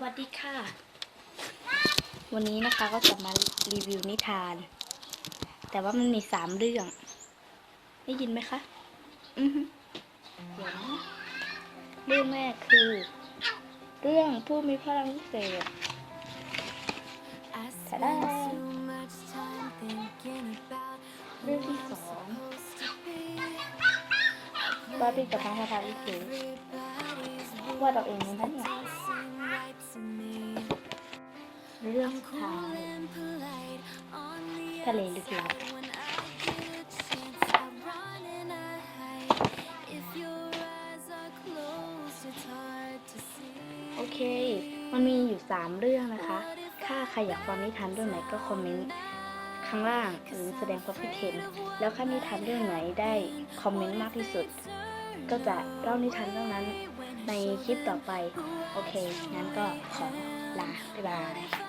วัสดีค่ะ วันนี้นะคะก็จะมารีวิวนิทาน แต่ว่ามันมีสามเรื่อง ได้ยินไหมคะ อือฮึเดี๋ยวนะเรื่องแรกคือ เรื่องผู้มีพลังพิเศษ Ta da! เรื่องที่สองบาร์บี้กับน้องพลังพิเศษว่าดเราเองนะเนี่ย เรื่องทายทะเลลึกลับโอเค มันมีอยู่ 3 เรื่องนะคะ ถ้าใครอยากฟังนิทานเรื่องไหนก็คอมเมนต์ข้างล่างหรือแสดงความคิดเห็น แล้วถ้านิทานเรื่องไหนได้คอมเมนต์มากที่สุด ก็จะเล่านิทานเรื่องนั้น ในคลิปต่อไป โอเค งั้นก็ขอลา บ๊ายบาย